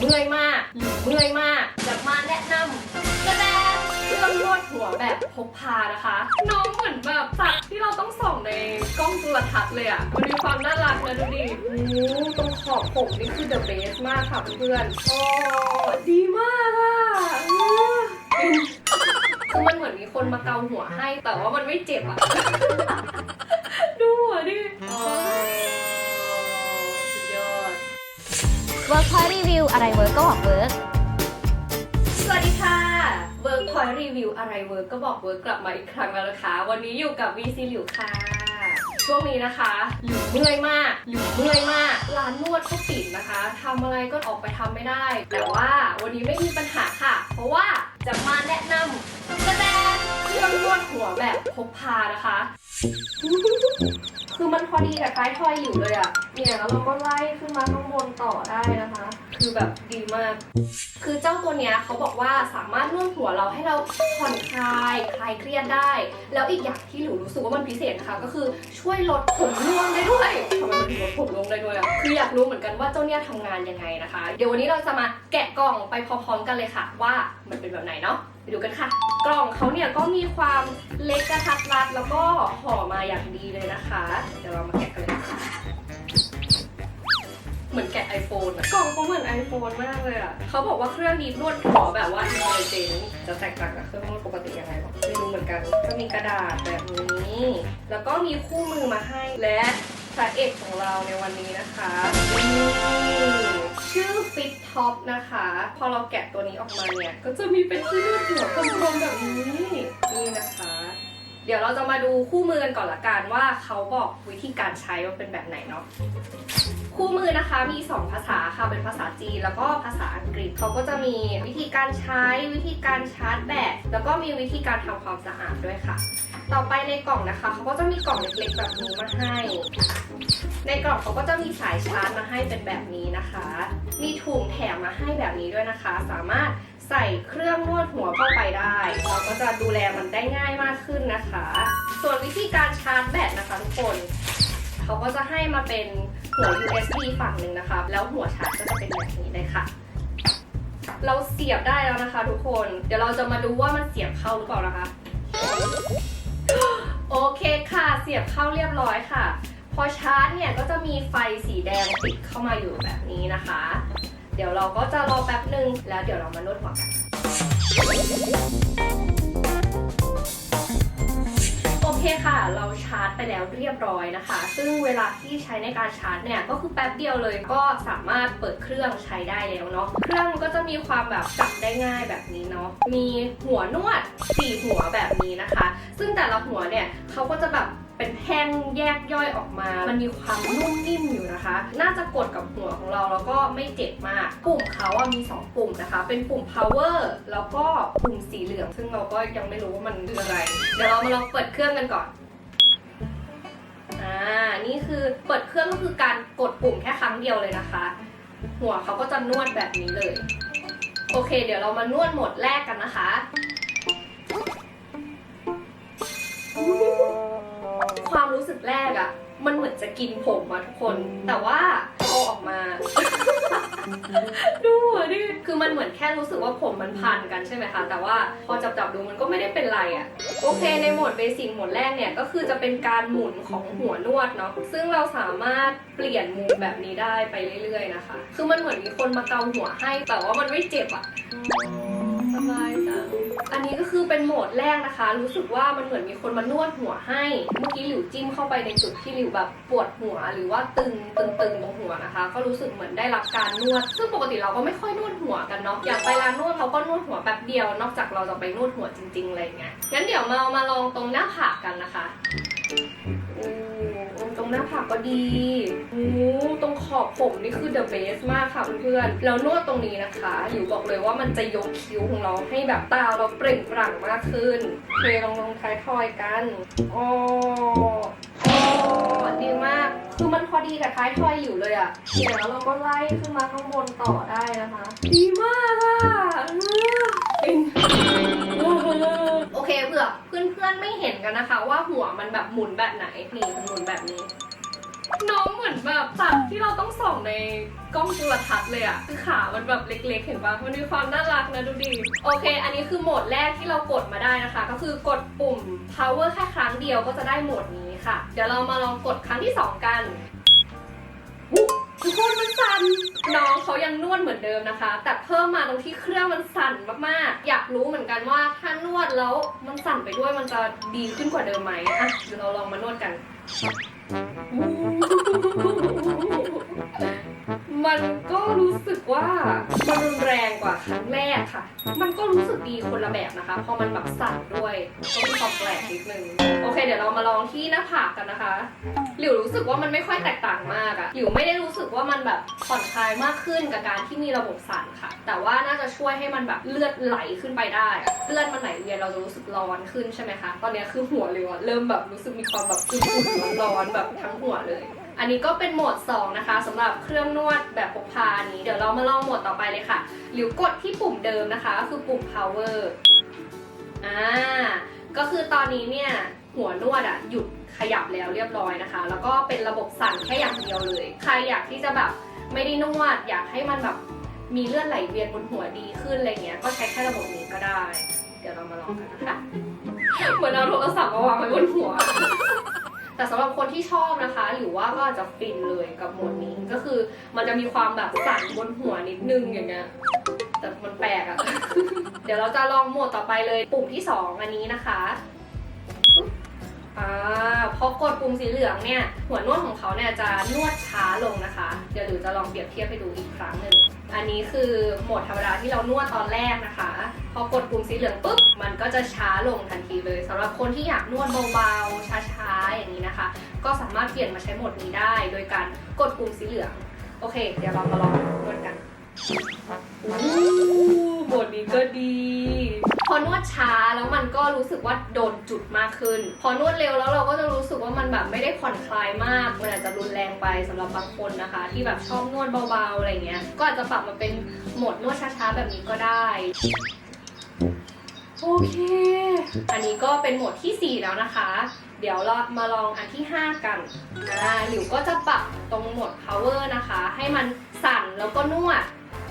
เมื่อยมากหรือเมื่อยมากจะมาแนะนำกระแดดเครื่องนวดหัวแบบพกพานะคะ น้องเหมือนแบบสัตว์ที่เราต้องส่องในกล้องจุลทรรศน์เลยอะมันมีความน่ารักนะดูดิโอ้โหตรงขอบผมนี่คือ the best มากค่ะเพื่อนๆโอ้ดีมากอะเออคือมันเหมือนมีคนมาเกาหัวให้ แต่ว่ามันไม่เจ็บอะ Workpoint Review อะไรเวิร์กก็บอกเวิร์กสวัสดีค่ะ Workpoint Review อะไรเวิร์กก็บอกเวิร์กกลับมาอีกครั้งแล้วนะคะ วันนี้อยู่กับ VC หลิวค่ะช่วงนี้นะคะหลิวเมื่อยมากหลิวเมื่อยมาก ร้านนวดก็ปิดนะคะทำอะไรก็ออกไปทำไม่ได้ แต่ว่าวันนี้ไม่มีปัญหาค่ะ เพราะว่าจะมาแนะนำกระแดดเครื่องนวดหัวแบบพกพานะคะ คือมันพอดีกับท้ายทอยหยิบเลยอะ เนี่ยแล้วเราก็ไล่ขึ้นมาข้างบนต่อได้นะคะคือแบบดีมาก คือเจ้าตัวเนี้ยเขาบอกว่าสามารถนวดหัวเราให้เราผ่อนคลายคลายเครียดได้ แล้วอีกอย่างที่หลิวรู้สึกว่ามันพิเศษนะคะ ก็คือช่วยลดผมร่วงได้ด้วยทำไมมันถึงลดผมร่วงได้ด้วยอะคืออยากรู้เหมือนกันว่าเจ้าเนี่ยทำงานยังไงนะคะ เดี๋ยววันนี้เราจะมาแกะกล่องไปพร้อมๆกันเลยค่ะ ว่ามันเป็นแบบไหนเนาะไปดูกันค่ะ กล่องเขาเนี่ยก็มีความเล็กกระทัดรัดแล้วก็ห่อมาอย่างดีเลยนะคะ เดี๋ยวเรามาแกะกันเลยค่ะ มือนแกะ iPhone อะกล่องเขาเหมือน iPhone มากเลยอะเขาบอกว่าเครื่องดีดนวดหัวแบบว่า intelligent จะแตกต่างกับเครื่องนวดปกติยังไงหรอไม่รู้เหมือนกันก็มีกระดาษแบบนี้ แล้วก็มีคู่มือมาให้และพระเอกของเราในวันนี้นะคะนี่ชื่อ Fit Top นะคะ พอเราแกะตัวนี้ออกมาเนี่ย ก็จะมีเป็นที่นวดหัวกลมๆแบบนี้ นี่นะคะ เดี๋ยวเราจะมาดูคู่มือกันก่อนละกันว่าเขาบอกวิธีการใช้ว่าเป็นแบบไหนเนาะคู่มือนะคะมี 2 ภาษาค่ะเป็นภาษาจีนแล้วก็ภาษาอังกฤษเขาก็จะมีวิธีการใช้วิธีการชาร์จแบตแล้วก็มีวิธีการทำความสะอาดด้วยค่ะ ต่อไปในกล่องนะคะเขาก็จะมีกล่องเล็กๆแบบนี้มาให้ ในกล่องเขาก็จะมีสายชาร์จมาให้เป็นแบบนี้นะคะ มีถุงแถมมาให้แบบนี้ด้วยนะคะ สามารถใส่เครื่องนวดหัวเข้าไปได้ เราก็จะดูแลมันได้ง่ายมากขึ้นนะคะ ส่วนวิธีการชาร์จแบตนะคะทุกคน เขาก็จะให้มาเป็นหัว USB ฝั่งหนึ่งนะคะ แล้วหัวชาร์จก็จะเป็นแบบนี้เลยค่ะ เราเสียบได้แล้วนะคะ ทุกคน เดี๋ยวเราจะมาดูว่ามันเสียบเข้าหรือเปล่านะคะ โอเคค่ะ เสียบเข้าเรียบร้อยค่ะ อชาร์จเนี่ยก็จะมีไฟสีแดงติดเข้ามาอยู่แบบนี้นะคะ เดี๋ยวเราก็จะรอแป๊บหนึ่งแล้วเดี๋ยวเรามานวดหัวกันโอเคค่ะ เราชาร์จไปแล้วเรียบร้อยนะคะ ซึ่งเวลาที่ใช้ในการชาร์จเนี่ยก็คือแป๊บเดียวเลยก็สามารถเปิดเครื่องใช้ได้แล้วเนาะ เครื่องก็จะมีความแบบจับได้ง่ายแบบนี้เนาะ มีหัวนวดสี่หัวแบบนี้นะคะ ซึ่งแต่ละหัวเนี่ยเขาก็จะแบบ เป็นแท่งแยกย่อยออกมา มันมีความนุ่มนิ่มอยู่นะคะ น่าจะกดกับหัวของเราแล้วก็ไม่เจ็บมาก ปุ่มเขาอะมี 2 ปุ่มนะคะ เป็นปุ่ม power แล้วก็ปุ่มสีเหลือง ซึ่งเราก็ยังไม่รู้ว่ามันคืออะไร เดี๋ยวเรามาลองเปิดเครื่องกันก่อนอ่านี่คือเปิดเครื่องก็คือการกดปุ่มแค่ครั้งเดียวเลยนะคะ หัวเขาก็จะนวดแบบนี้เลย โอเค เดี๋ยวเรามานวดหมดแรกกันนะคะ ความรู้สึกแรกอะมันเหมือนจะกินผมอะทุกคน แต่ว่าพอเอาออกมา ดูหัวดิคือมันเหมือนแค่รู้สึกว่าผมมันพันกันใช่ไหมคะ แต่ว่าพอจับจับๆดูมันก็ไม่ได้เป็นไรอะโอเคในโหมดเบสิกโหมดแรกเนี่ยก็คือจะเป็นการหมุนของหัวนวดเนาะซึ่งเราสามารถเปลี่ยนมุมแบบนี้ได้ไปเรื่อย ๆ นะคะ คือมันเหมือนมีคนมาเกาหัวให้แต่ว่ามันไม่เจ็บอะสบายจัง อันนี้ก็คือเป็นโหมดแรกนะคะ รู้สึกว่ามันเหมือนมีคนมานวดหัวให้ เมื่อกี้หลิวจิ้มเข้าไปในจุดที่หลิวแบบปวดหัว หรือว่าตึงตึงตึงตรงหัวนะคะ ก็รู้สึกเหมือนได้รับการนวด ซึ่งปกติเราก็ไม่ค่อยนวดหัวกันเนาะ อย่ากไปร้านนวดเราก็นวดหัวแป๊บเดียว นอกจากเราจะไปนวดหัวจริงๆอะไรอย่างเงี้ย งั้นเดี๋ยวมามาลองตรงหน้าผากกันนะคะอืมตรงหน้าผากก็ดีโอ้ อบผมนี่คือ the best มากค่ะเพื่อนๆ แล้วนวดตรงนี้นะคะอยู่บอกเลยว่ามันจะยกคิ้วของเราให้แบบตาเราเปล่งปลั่งมากขึ้นเคลองลองท้ายทอยกันอ๋ออ๋อดีมาก คือมันพอดีกับท้ายทอยอยู่เลยอะเนี่ยแล้วเราก็ไล่ขึ้นมาข้างบนต่อได้นะคะ ดีมากอะโอเคเผื่อเพื่อนๆไม่เห็นกันนะคะ ว่าหัวมันแบบหมุนแบบไหนนี่มันหมุนแบบนี้ น้องเหมือนแบบสัตว์ที่เราต้องส่องในกล้องจุลทรรศน์เลยอะคือขามันแบบเล็กๆ เห็นปะมันมีความน่ารักนะดูดิ โอเค อันนี้คือโหมดแรกที่เรากดมาได้นะคะ ก็คือกดปุ่ม power แค่ครั้งเดียวก็จะได้โหมดนี้ค่ะ เดี๋ยวเรามาลองกดครั้งที่ 2 กันอุ๊ยทุกคนมันสั่นน้องเขายังนวดเหมือนเดิมนะคะ แต่เพิ่มมาตรงที่เครื่องมันสั่นมากๆ อยากรู้เหมือนกันว่าถ้านวดแล้วมันสั่นไปด้วยมันจะดีขึ้นกว่าเดิมไหมอะเดี๋ยวเราลองมานวดกัน Mm-hmm. มันก็รู้สึกว่ามันรุนแรงกว่าครั้งแรกค่ะ มันก็รู้สึกดีคนละแบบนะคะ พอมันแบบสั่นด้วยก็มีความแปลกนิดนึง โอเค เดี๋ยวเรามาลองที่หน้าผากกันนะคะหลิวรู้สึกว่ามันไม่ค่อยแตกต่างมากอะหลิวไม่ได้รู้สึกว่ามันแบบผ่อนคลายมากขึ้นกับการที่มีระบบสั่นค่ะ แต่ว่าน่าจะช่วยให้มันแบบเลือดไหลขึ้นไปได้ เลือดมันไหลเวียนเราจะรู้สึกร้อนขึ้นใช่ไหมคะ ตอนนี้คือหัวหลิวอะเริ่มแบบรู้สึกมีความแบบอุ่นๆร้อนๆแบบทั้งหัวเลย อันนี้ก็เป็นโหมด 2 นะคะสำหรับเครื่องนวดแบบพกพาอันนี้ เดี๋ยวเรามาลองโหมดต่อไปเลยค่ะหลิวกดที่ปุ่มเดิมนะคะ ก็คือปุ่ม power อ่าก็คือตอนนี้เนี่ยหัวนวดอะหยุดขยับแล้วเรียบร้อยนะคะ แล้วก็เป็นระบบสั่นแค่อย่างเดียวเลย ใครอยากที่จะแบบไม่ได้นวด อยากให้มันแบบมีเลือดไหลเวียนบนหัวดีขึ้นอะไรเงี้ย ก็ใช้แค่ระบบนี้ก็ได้ เดี๋ยวเรามาลองกันนะคะ เหมือนเอาโทรศัพท์มาวางไว้บนหัว แต่สำหรับคนที่ชอบนะคะ หรือว่าก็อาจจะฟินเลยกับโหมดนี้ก็คือมันจะมีความแบบสั่นบนหัวนิดนึงอย่างเงี้ยแต่มันแปลกอะ เดี๋ยวเราจะลองโหมดต่อไปเลยปุ่มที่ 2 อันนี้นะคะ อ่าพอกดปุ่มสีเหลืองเนี่ย หัวนวดของเขาเนี่ยจะนวดช้าลงนะคะ เดี๋ยวหรือจะลองเปรียบเทียบให้ดูอีกครั้งหนึ่ง อันนี้คือโหมดธรรมดาที่เรานวดตอนแรกนะคะ พอกดปุ่มสีเหลืองปุ๊บ มันก็จะช้าลงทันทีเลยสำหรับคนที่อยากนวดเบาๆ ช้าๆ อย่างนี้นะคะ ก็สามารถเปลี่ยนมาใช้โหมดนี้ได้ โดยการกดปุ่มสีเหลือง โอเค เดี๋ยวเรามาลองนวดกันอู้โหมดนี้ก็ดี พอนวดช้าแล้วมันก็รู้สึกว่าโดนจุดมากขึ้น พอนวดเร็วแล้วเราก็จะรู้สึกว่ามันแบบไม่ได้ผ่อนคลายมากมันอาจจะรุนแรงไปสำหรับบางคนนะคะ ที่แบบชอบนวดเบาๆอะไรเงี้ยก็อาจจะปรับมาเป็นโหมดนวดช้าๆแบบนี้ก็ได้โอเค อันนี้ก็เป็นโหมดที่ 4 แล้วนะคะ เดี๋ยวเรามาลองอันที่ 5 กันอ่าหลิวก็จะปรับตรงโหมด power นะคะ ให้มันสั่นแล้วก็นวด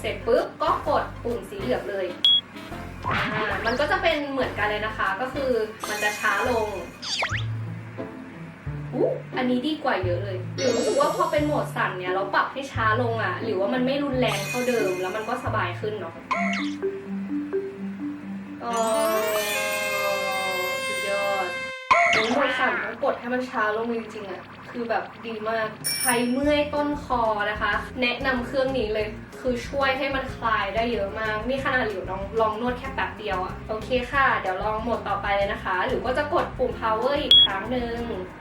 เสร็จปุ๊บก็กดปุ่มสีเหลืองเลย มันก็จะเป็นเหมือนกันเลยนะคะ ก็คือมันจะช้าลงอู้อันนี้ดีกว่าเยอะเลยหลิวรู้สึกว่าพอเป็นโหมดสั่นเนี่ยเราปรับให้ช้าลงอะ หรือว่ามันไม่รุนแรงเท่าเดิม แล้วมันก็สบายขึ้นเนาะโอ้สุดยอดโอ้ยมือสั่นต้องกดให้มันช้าลงจริงๆอะ คือแบบดีมาก ใครเมื่อยต้นคอนะคะ แนะนำเครื่องนี้เลย คือช่วยให้มันคลายได้เยอะมาก นี่ขนาดหลิวลองลองนวดแค่แป๊บเดียวอะโอเคค่ะ เดี๋ยวลองโหมดต่อไปเลยนะคะ หรือก็จะกดปุ่ม power อีกครั้งหนึ่ง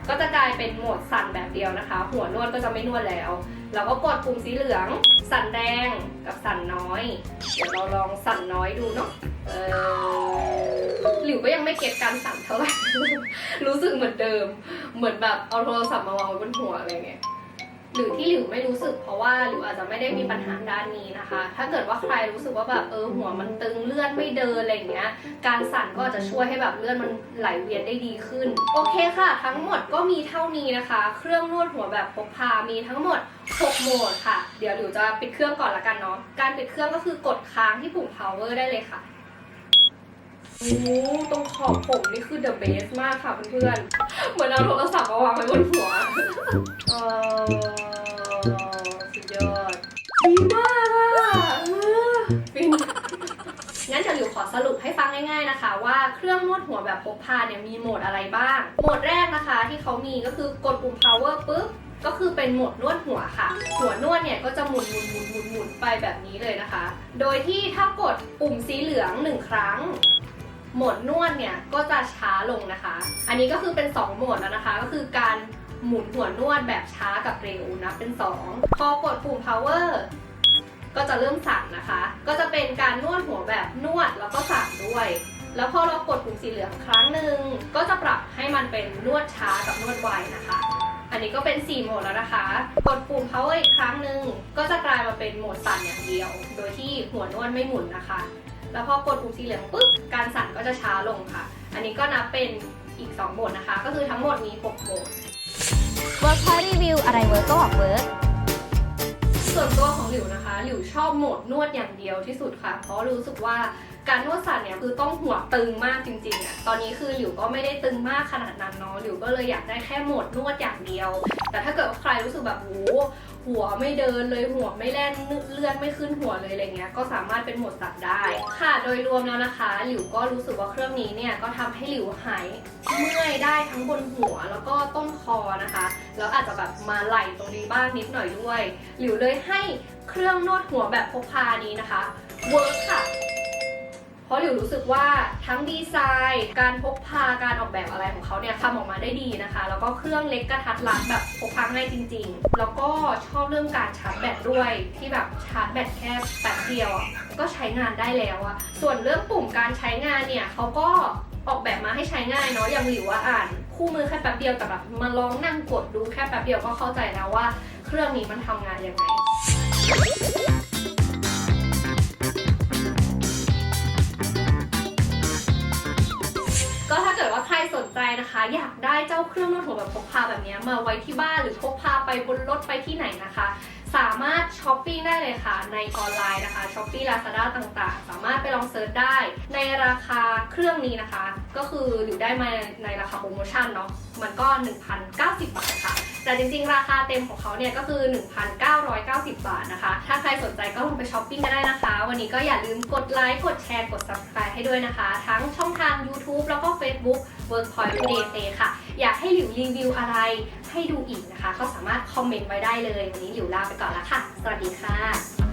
ก็จะกลายเป็นโหมดสั่นแบบเดียวนะคะ หัวนวดก็จะไม่นวดแล้วแล้วก็กดปุ่มสีเหลือง สั่นแดงกับสั่นน้อย เดี๋ยวเราลองสั่นน้อยดูเนาะเออหลิวก็ยังไม่เก็บการสั่นเท่าไหร่ รู้สึกเหมือนเดิม เหมือนแบบเอาโทรศัพท์มาวางไว้บนหัวอะไรเงี้ย หรือที่หลิวไม่รู้สึกเพราะว่าหลิวอาจจะไม่ได้มีปัญหาด้านนี้นะคะ ถ้าเกิดว่าใครรู้สึกว่าแบบเออหัวมันตึงเลือดไม่เดินอะไรอย่างเงี้ย การสั่นก็อาจจะช่วยให้แบบเลือดมันไหลเวียนได้ดีขึ้น โอเคค่ะ ทั้งหมดก็มีเท่านี้นะคะ เครื่องนวดหัวแบบพกพา มีทั้งหมด 6 โหมดค่ะ เดี๋ยวหลิวจะปิดเครื่องก่อนละกันเนาะ การปิดเครื่องก็คือกดค้างที่ปุ่ม power ได้เลยค่ะโอ้ตรงขอบผมนี่คือ the best มากค่ะเพื่อนๆ เหมือนเอาโทรศัพท์มาวางไว้บนหัว เออ เครื่องนวดหัวแบบพกพาเนี่ยมีโหมดอะไรบ้าง โหมดแรกนะคะที่เขามีก็คือกดปุ่ม power ปุ๊บก็คือเป็นโหมดนวดหัวค่ะ หัวนวดเนี่ยก็จะหมุนหมุนหมุนหมุนหมุนไปแบบนี้เลยนะคะ โดยที่ถ้ากดปุ่มสีเหลืองหนึ่งครั้งโหมดนวดเนี่ยก็จะช้าลงนะคะ อันนี้ก็คือเป็น 2 โหมดแล้วนะคะ ก็คือการหมุนหัวนวดแบบช้ากับเร็วนะเป็น 2 พอกดปุ่ม power ก็จะเริ่มสั่นนะคะ ก็จะเป็นการนวดหัวแบบนวดแล้วก็สั่นด้วย แล้วพอเรากดปุ่มสีเหลืองครั้งหนึ่งก็จะปรับให้มันเป็นนวดช้ากับนวดไวนะคะ อันนี้ก็เป็น 4 โหมดแล้วนะคะ กดปุ่ม power อีกครั้งหนึ่งก็จะกลายมาเป็นโหมดสั่นอย่างเดียว โดยที่หัวนวดไม่หมุนนะคะ แล้วพอกดปุ่มสีเหลืองปุ๊บการสั่นก็จะช้าลงค่ะ อันนี้ก็นับเป็นอีก 2 โหมดนะคะ ก็คือทั้งหมดมี 6 โหมด Workpoint Review อะไรเวิร์กก็บอกเวิร์ก ส่วนตัวของหลิวนะคะหลิวชอบโหมดนวดอย่างเดียวที่สุดค่ะ เพราะรู้สึกว่าการนวดสัตว์เนี่ยคือต้องหัวตึงมากจริงๆอะตอนนี้คือหลิวก็ไม่ได้ตึงมากขนาดนั้นเนาะหลิวก็เลยอยากได้แค่โหมดนวดอย่างเดียว แต่ถ้าเกิดว่าใครรู้สึกแบบโห หัวไม่เดินเลยหัวไม่แล่นเลือดไม่ขึ้นหัวเลยอะไรเงี้ยก็สามารถเป็นโหมดสัตว์ได้ ค่ะ โดยรวมแล้วนะคะ หลิวก็รู้สึกว่าเครื่องนี้เนี่ยก็ทำให้หลิวหายเมื่อยได้ทั้งบนหัวแล้วก็ต้นคอนะคะ แล้วอาจจะแบบมาไหล่ตรงนี้บ้างนิดหน่อยด้วย หลิวเลยให้เครื่องนวดหัวแบบพกพานี้นะคะเวิร์คค่ะ เพราะหลิวรู้สึกว่าทั้งดีไซน์ การพกพาการออกแบบอะไรของเขาเนี่ยทำออกมาได้ดีนะคะ แล้วก็เครื่องเล็กกระทัดรัดแบบพกพาง่ายจริง ๆ แล้วก็ชอบเรื่องการชาร์จแบตด้วยที่แบบชาร์จแบตแค่แป๊บเดียวก็ใช้งานได้แล้วอะส่วนเรื่องปุ่มการใช้งานเนี่ยเขาก็ออกแบบมาให้ใช้ง่ายเนาะอย่างหลิวว่าอ่าน คู่มือแค่แป๊บเดียวแต่แบบมาลองนั่งกดดูแค่แป๊บเดียวก็เข้าใจแล้วว่า เครื่องนี้มันทำงานยังไง ใจนะคะ อยากได้เจ้าเครื่องนวดหัวแบบพกพาแบบนี้มาไว้ที่บ้านหรือพกพาไปบนรถไปที่ไหนนะคะสามารถช้อปปิ้งได้เลยค่ะ ในออนไลน์นะคะช้อปปี้ลาซาด้าต่างๆ สามารถไปลองเซิร์ชได้ ในราคาเครื่องนี้นะคะ ก็คืออยู่ได้มาในราคาโปรโมชั่นเนาะมันก็ 1,090 บาทค่ะ แต่จริงๆ ราคาเต็มของเขาเนี่ยก็คือ 1,990 บาทนะคะ ถ้าใครสนใจก็ลองไปช้อปปิ้งกันได้นะคะ วันนี้ก็อย่าลืมกดไลค์กดแชร์กด subscribe ให้ด้วยนะคะ ทั้งช่องทาง YouTube แล้วก็ Facebook Workpoint Today ค่ะ อยากให้หลิวรีวิวอะไรให้ดูอีกนะคะ ก็สามารถคอมเมนต์ไว้ได้เลย วันนี้หลิวลาไปก่อนแล้วค่ะ สวัสดีค่ะ